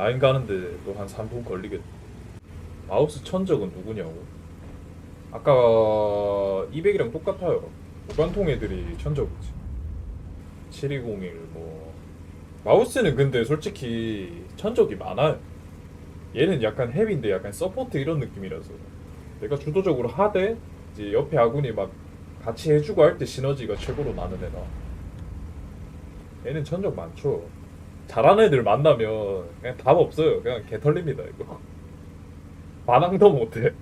라인 가는데 또 한 3분 걸리겠네. 마우스 천적은 누구냐고? 아까 200이랑 똑같아요. 무관통 애들이 천적이지. 7201 뭐. 마우스는 근데 솔직히 천적이 많아요. 얘는 약간 헤비인데 약간 서포트 이런 느낌이라서. 내가 주도적으로 하되 이제 옆에 아군이 막 같이 해주고 할 때 시너지가 최고로 나는 애다. 얘는 천적 많죠. 잘하는 애들 만나면 그냥 답 없어요. 그냥 개털립니다 이거. 반항도 못해.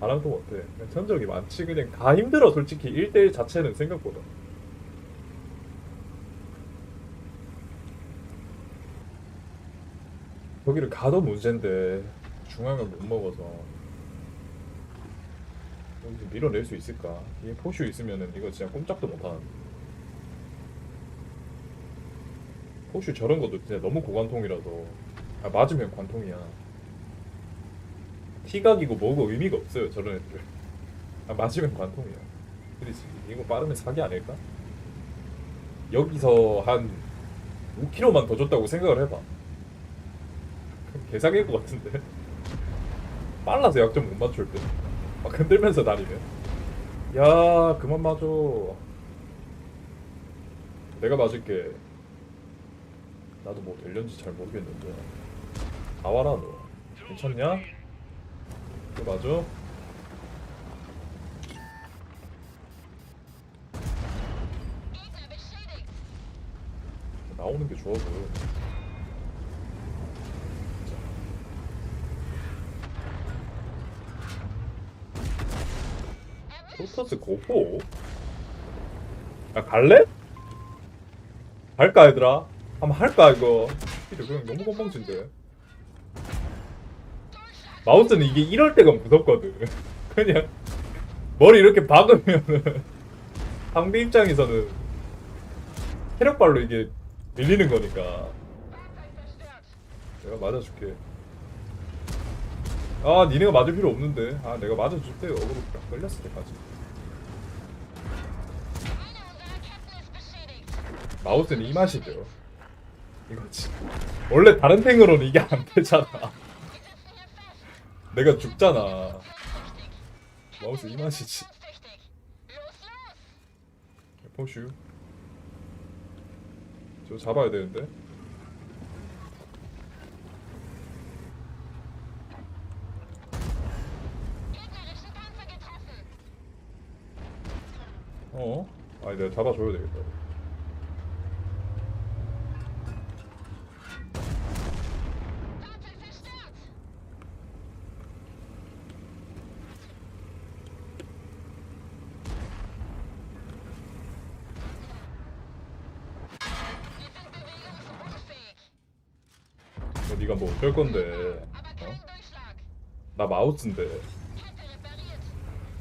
반항도 못해. 그냥 천적이 많지. 그냥 다 힘들어 솔직히 1대1 자체는 생각보다. 거기를 가도 문제인데 중앙을 못 먹어서 여기서 밀어낼 수 있을까? 이게 포슈 있으면은 이거 진짜 꼼짝도 못하는. 포슈 저런 것도 진짜 너무 고관통이라서 아, 맞으면 관통이야. 티각이고 뭐고 의미가 없어요 저런 애들. 아, 맞으면 관통이야. 그렇지. 이거 빠르면 사기 아닐까? 여기서 한 5km만 더 줬다고 생각을 해봐. 개사기일 것 같은데. 빨라서 약점 못 맞출 때. 막 흔들면서 다니면. 야 그만 맞아. 내가 맞을게. 나도 뭐 될련지 잘 모르겠는데. 나와라 너. 괜찮냐? 그 맞아? 나오는 게 좋아 보여. 프로토스 고포? 야 갈래? 갈까 얘들아? 한번 할까 이거? 이거 그냥 너무 건방진데. 마우스는 이게 이럴 때가 무섭거든. 그냥 머리 이렇게 박으면은 상대 입장에서는 체력발로 이게 밀리는 거니까. 내가 맞아줄게. 아, 니네가 맞을 필요 없는데. 아, 내가 맞아줄 때 어그로 딱 걸렸을 때까지. 마우스는 이 맛이죠. 이거지. 원래 다른 탱으로는 이게 안 되잖아. 내가 죽잖아. 마우스 이 맛이지. 포슈. 저 잡아야 되는데. 어? 아니 내가 잡아줘야 되겠다. 어쩔 건데? 어? 나 마우스인데.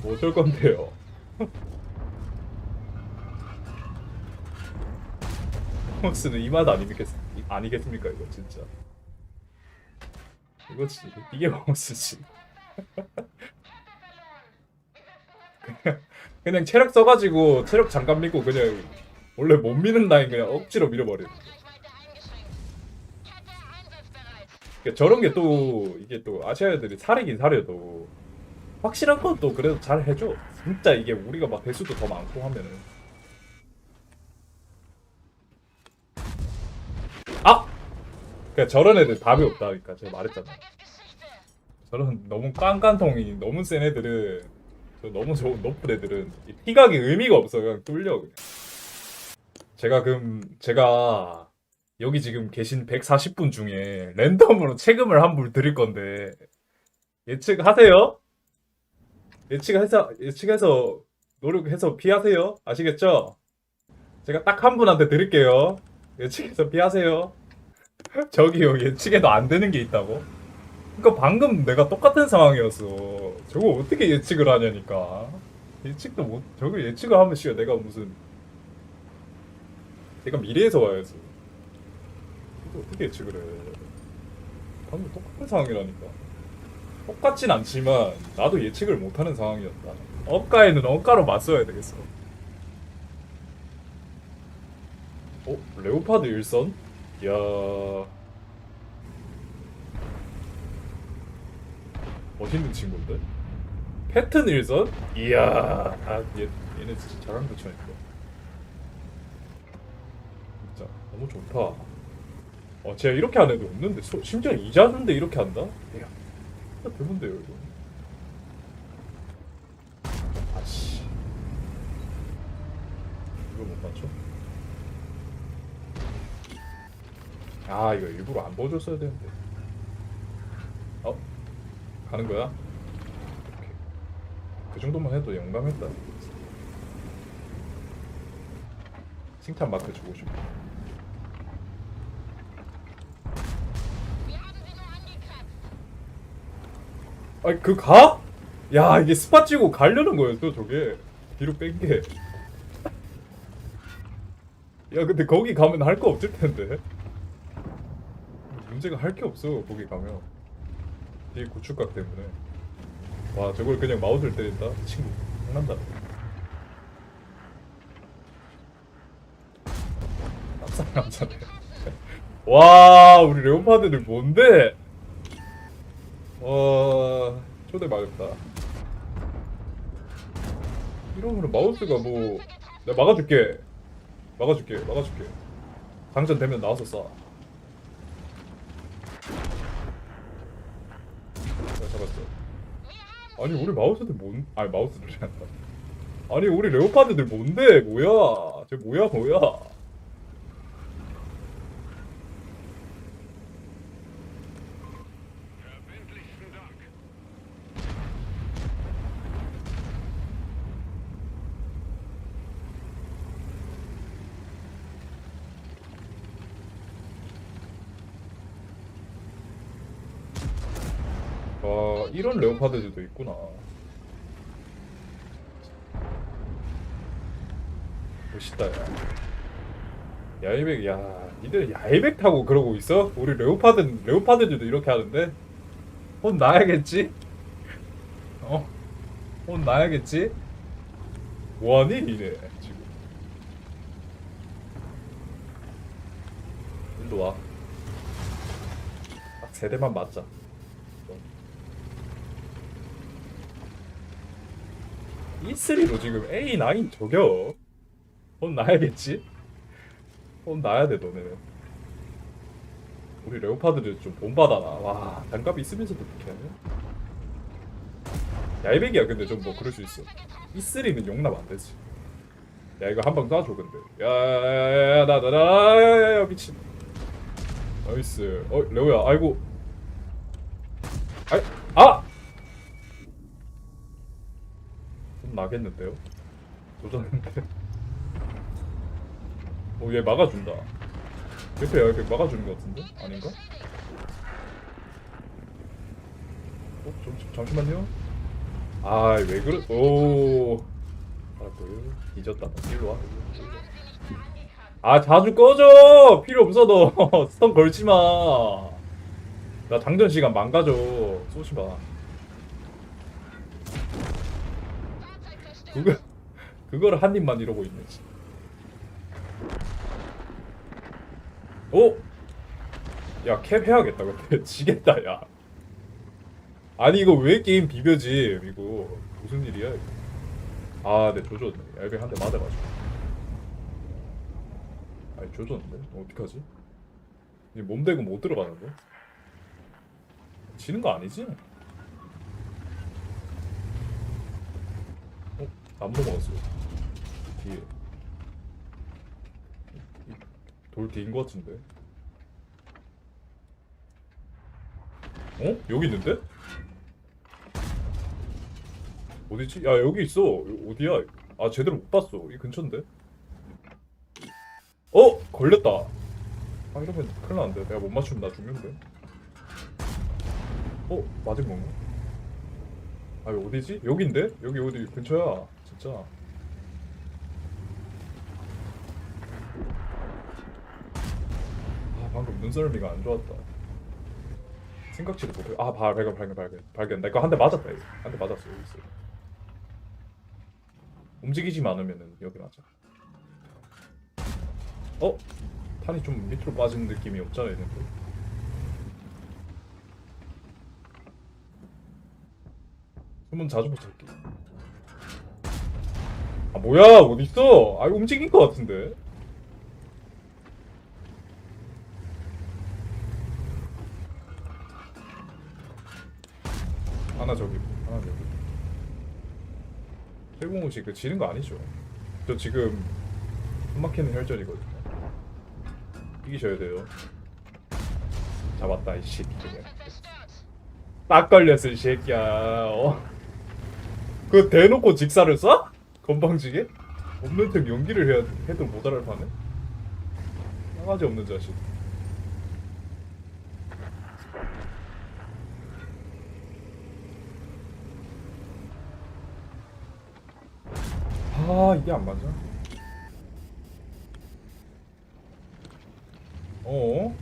뭐 어쩔 건데요? 마우스는 이 맛 아니겠, 아니겠습니까 이거 진짜. 이거지 이게 마우스지. 그냥, 그냥 체력 써가지고 체력 잠깐 믿고 그냥 원래 못 미는 라인 그냥 억지로 밀어버리는. 그러니까 저런 게 또 이게 또 아시아 애들이 사리긴 사려도 확실한 건 또 그래도 잘 해줘. 진짜 이게 우리가 막 대수도 더 많고 하면은 아! 그러니까 저런 애들 답이 없다니까 제가 말했잖아. 저런 너무 깐깐통이 너무 센 애들은 저 너무 좋은 높은 애들은 이 피각이 의미가 없어 그냥 뚫려 그냥. 제가 그럼 제가 여기 지금 계신 140분 중에 랜덤으로 체금을 한 분 드릴 건데 예측하세요? 예측해서 예측해서 노력해서 피하세요. 아시겠죠? 제가 딱 한 분한테 드릴게요. 예측해서 피하세요. 저기요 예측해도 안 되는 게 있다고? 그러니까 방금 내가 똑같은 상황이었어. 저거 어떻게 예측을 하냐니까. 예측도 못. 저걸 예측을 하면 씨야 내가 무슨 내가 미래에서 와야지. 어떻게 예측을 해? 방금 똑같은 상황이라니까. 똑같진 않지만 나도 예측을 못하는 상황이었다. 억가에는 억가로 맞서야 되겠어. 어? 레오파드 일선? 야. 멋있는 친구인데? 패튼 일선? 이야. 아, 얘, 얘네 진짜 잘하는 거 쳐니까. 진짜 너무 좋다. 어 제가 이렇게 하는 애도 없는데 소- 심지어 이자준데 이렇게 한다? 이야 진짜 드문데요 이거. 아씨. 이거 못 맞춰? 아 이거 일부러 안 보여줬어야 되는데. 어? 가는 거야? 오케이. 그 정도만 해도 영감했다. 칭찬 마크 주고 싶어 아니 그 가? 야 이게 스팟 찍고 가려는 거였어 저게. 뒤로 뺀게. 야 근데 거기 가면 할 거 없을 텐데. 문제가 할 게 없어 거기 가면. 뒤에 고춧각 때문에. 와 저걸 그냥 마우스를 때린다? 친구 장난다. 깜짝 남자네. 와 우리 레오파드들 뭔데 와 초대 맞았다. 이러면 마우스가 뭐 내가 막아줄게. 막아줄게 막아줄게. 당전되면 나와서 쏴. 내가 잡았어. 아니 우리 마우스들 뭔 아니 마우스들 한다 아니 우리 레오파드들 뭔데? 뭐야? 쟤 뭐야 뭐야 이런 레오파드들도 있구나 멋있다 야 야이백 야 니들 야이백 타고 그러고 있어? 우리 레오파드 레오파드들도 이렇게 하는데 혼 나야겠지? 어? 혼 나야겠지? 뭐하니 니네 지금 일로 와 딱 세대만 맞자 E3로 지금 A9 저겨 혼 나야겠지? 혼 나야 돼 너네는. 우리 레오파드를 좀 본받아라. 와 단값이 있으면서도 그렇게 하네? 야이백이야. 근데 좀 뭐 그럴 수 있어. E3는 용납 안 되지. 야 이거 한 방 쏴줘 근데. 야야야야야 나나나야야야 미친. 나이스. 어 레오야 아이고. 아이 아 나겠는데요? 도전했는데. 오 얘 막아준다. 옆에 이렇게 막아주는 것 같은데? 아닌가? 어? 좀, 잠시만요. 아 왜 그래 오. 알았고요. 잊었다. 일로 와. 아 자주 꺼져! 필요 없어 너. 스턴 걸지 마. 나 장전 시간 망가져. 쏘지 마 그거 그거를 한 입만 이러고 있네. 지 오, 야 캡 해야겠다. 근데 지겠다 야. 아니 이거 왜 게임 비벼지? 이거 무슨 일이야? 이거. 아, 네 조졌네. 얇게 한대 맞아가지고. 아니 조졌는데 어떡하지? 이 몸대고 못 들어가는데? 지는 거 아니지? 어? 나무도 먹었어. 뒤에. 돌 뒤인 것 같은데. 어? 여기 있는데? 어디지? 야 여기 있어. 여- 어디야? 아 제대로 못 봤어. 이 근처인데. 어? 걸렸다. 아 이러면 큰일 나는데. 내가 못 맞추면 나 죽는데. 어? 맞은 건가? 아 어디지? 여긴데? 여기 어디 근처야 진짜 아 방금 눈썰미가 안 좋았다. 생각지도 못해. 아 발- 발견 발견 발견. 발견 내거 한 대 맞았다 이거. 한 대 맞았어 여기 있어. 움직이지만 않으면은 여기 맞아. 어? 탄이 좀 밑으로 빠진 느낌이 없잖아 얘네들. 한번 자주 붙을게. 아 뭐야 어디 있어? 아 움직인 것 같은데. 하나 저기, 하나 저기. 최공우 씨그 지는 거 아니죠? 저 지금 숨막히는 혈전이거든요. 이기셔야 돼요. 잡았다 이 새끼. 딱 걸렸어 이 새끼야. 어? 그 대놓고 직사를 쏴? 건방지게? 없는 틈 연기를 해야 해도 못 알아를 파네. 싸가지 없는 자식. 아 이게 안 맞아. 어?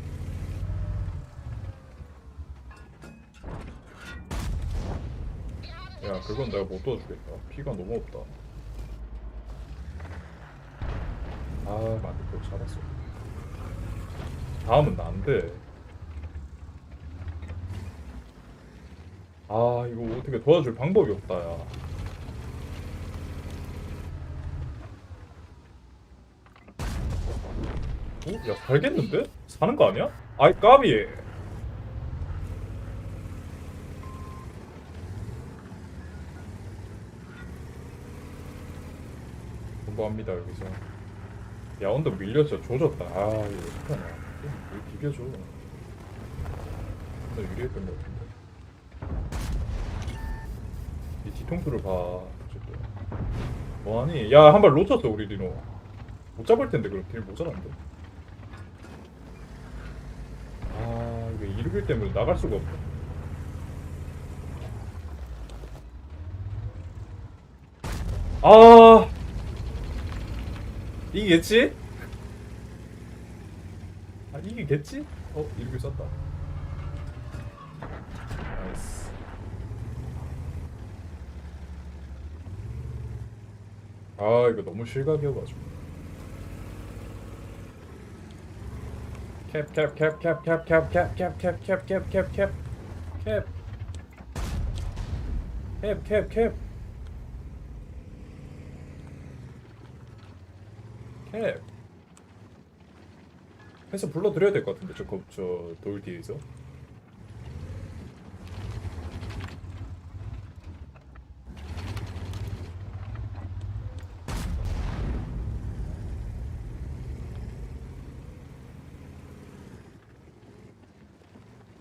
야 그건 내가 못 도와주겠다. 피가 너무 없다. 아 맞네 그거 잡았어. 다음은 난데. 아 이거 어떻게 도와줄 방법이 없다 야. 어? 야 살겠는데? 사는 거 아니야? 아이 까비 공부합니다 여기서 야 언덕 밀렸어 조졌다. 아 이거 어떡하냐. 왜 비벼줘 나 유리했던 거 같은데. 이 뒤통수를 봐. 어쨌든 뭐하니? 야 한 발 놓쳤어 우리 리노. 못 잡을 텐데 그렇게 길 모자란데. 아 이거 이르길 때문에 나갈 수가 없다 아 이기겠지? 아 이기겠지? 어 이르길 썼다 나이스 아 이거 너무 실각이어가지고 캡캡캡캡캡캡캡캡캡캡캡캡캡캡 캡, 캡. 캡. 해서 불러드려야 될 것 같은데 저저돌 뒤에서.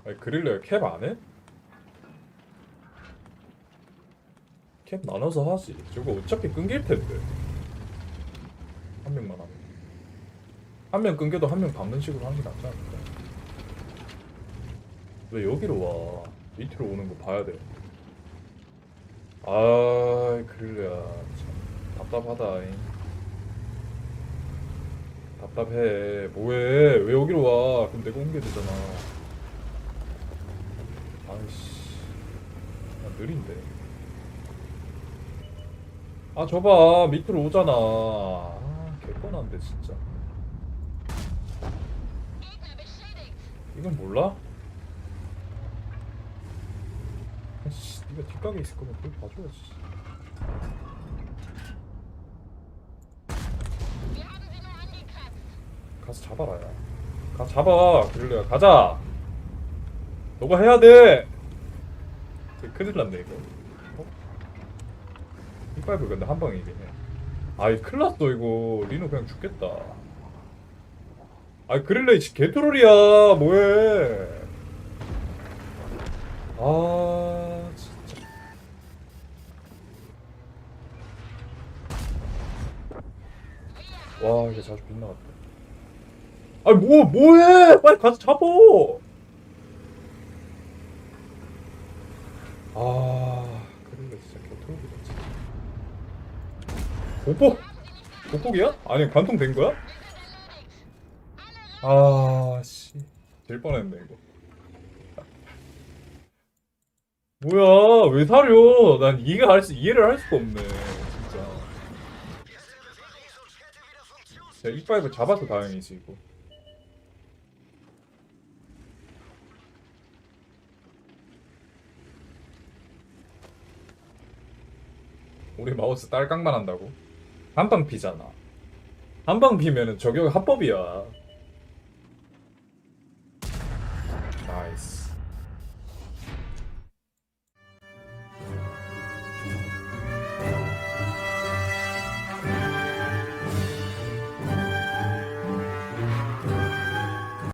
아니 그릴러야 캡 안 해? 캡 나눠서 하지. 저거 어차피 끊길 텐데. 한 명만 하면. 한 명 끊겨도 한 명 박는 식으로 하는 게 낫지 않을까? 왜 여기로 와? 밑으로 오는 거 봐야 돼. 아, 그릴러야 참 답답하다. 잉. 답답해. 뭐해? 왜 여기로 와? 그럼 내가 옮겨야 되잖아. 아이씨 나 느린데 아 저봐 밑으로 오잖아 아 개뻔한데 진짜 이건 몰라? 아씨 니가 뒷가게 있을 거면 그걸 봐줘야지 가서 잡아라 야 가서 잡아 그릴래야 가자 너가 해야 돼. 되게 큰일 났네 이거. 어? 힙파이브 근데 한 방이긴 해. 아이 큰일 났어 이거. 리노 그냥 죽겠다. 그릴레이 지 개트롤이야 뭐해. 아 진짜. 와 이게 자주 빗나갔다. 아니 뭐 뭐해? 빨리 가서 잡어. 아, 그래 진짜 개토르기다 진짜. 보폭? 보폭이야? 아니 관통 된 거야? 아, 씨, 될 뻔했네 이거. 뭐야? 왜 사려? 난 이해가 할 수, 이해를 할 수가 없네, 진짜. 제가 이파이브 잡아서 다행이지 이거. 우리 마우스 딸깍만 한다고? 한방 피잖아. 한방 피면은 저격 합법이야.